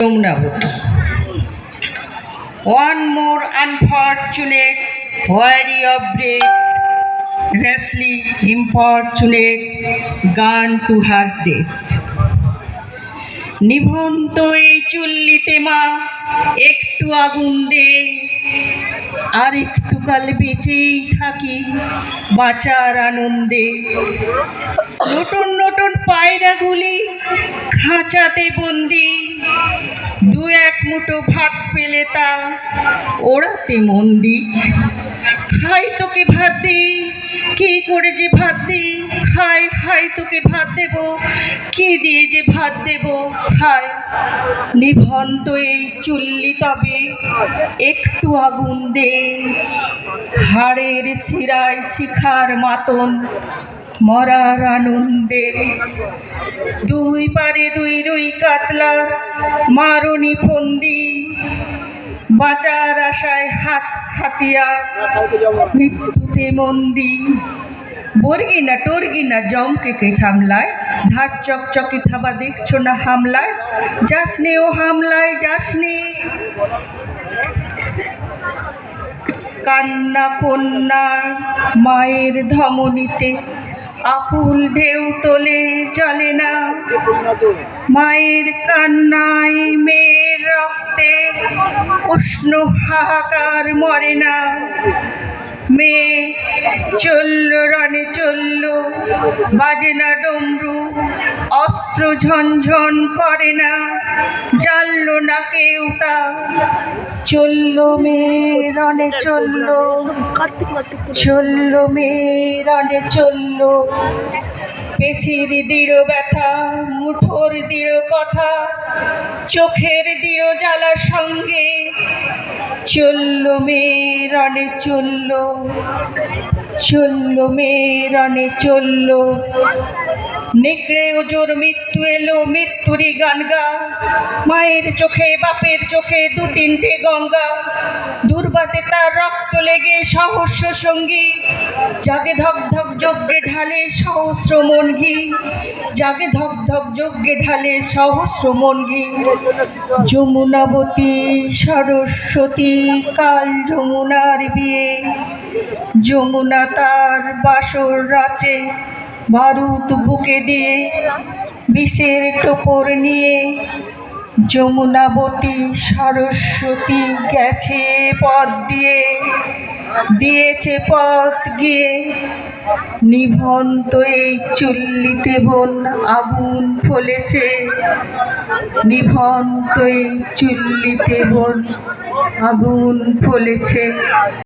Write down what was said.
One more unfortunate worry of breath, rashly importunate, gone to her death. নিভন্ত এই চুল্লিতে মা একটু আগুন দে আর একটু কাল বেঁচেই থাকি বাঁচার আনন্দে নতুন নতুন পায়রাগুলি খাঁচাতে বন্দি। দু এক মুঠো ভাত পেলে তা ওড়াতে মন্দি। খাই তোকে ভাত দি, কি করে যে ভাত দি? হাই খাই তোকে ভাত দেব, কি দিয়ে যে ভাত দেব? হাই নিভন্ত এই চুল্লি তবে একটু আগুন দে। হাড়ের শিরায় শিখার মাতন মরার আনন্দে। দুই পারে দুই রুই কাতলা মারণি ফন্দি। বাঁচার আশায় হাত হাতিয়ার, মৃত্যুতে মন্দি। বর্গি না টর্গি না জমকে কে সামলায়, ধার চকচকে থাবা দেখছ না হামলায়? যাসনে ও হামলায় যাসনি কান্না কন্যার মায়ের ধমনীতে আকুল ঢেউ তোলে চলে না। মায়ের কান্নায় মেয়ের রক্তে উষ্ণ হাহাকার মরে না। মেয়ে চলল রনে চলল, বাজে না ডমরু, অস্ত্র ঝনঝন করে না। চলল মেয়ে রনে চলল। চলল মেয়ে রনে চলল। পেশির দৃঢ় ব্যথা, মুঠোর দৃঢ় কথা, চোখের দৃঢ় জ্বালার সঙ্গে চলল মেয়ে রনে চলল। চলল মেয়ে রনে চলল। নেকড়ে ওজোর মৃত্যু এলো, মৃত্যুরই গান গা। মায়ের চোখে, বাপের চোখে দু তিনটে গঙ্গা। দুর্বাতে তার রক্ত লেগে সহস্র সঙ্গী। জাগে ধক ধক যজ্ঞে ঢালে সহস্র মন ঘি জাগে ধক ধক যজ্ঞে ঢালে সহস্র মন ঘি যমুনাবতী, সরস্বতী, কাল যমুনার বিয়ে। যমুনা তার বাসর রাচে বারুদ বুকে দিয়ে, বিষের টোপর নিয়ে যমুনাবতী সরস্বতী গেছে পথ দিয়ে, দিয়েছে পথ গিয়ে নিভন্ত এই চুল্লিতে বোন আগুন ফলেছে, নিভন্ত এই চুল্লিতে বোন আগুন ফলেছে।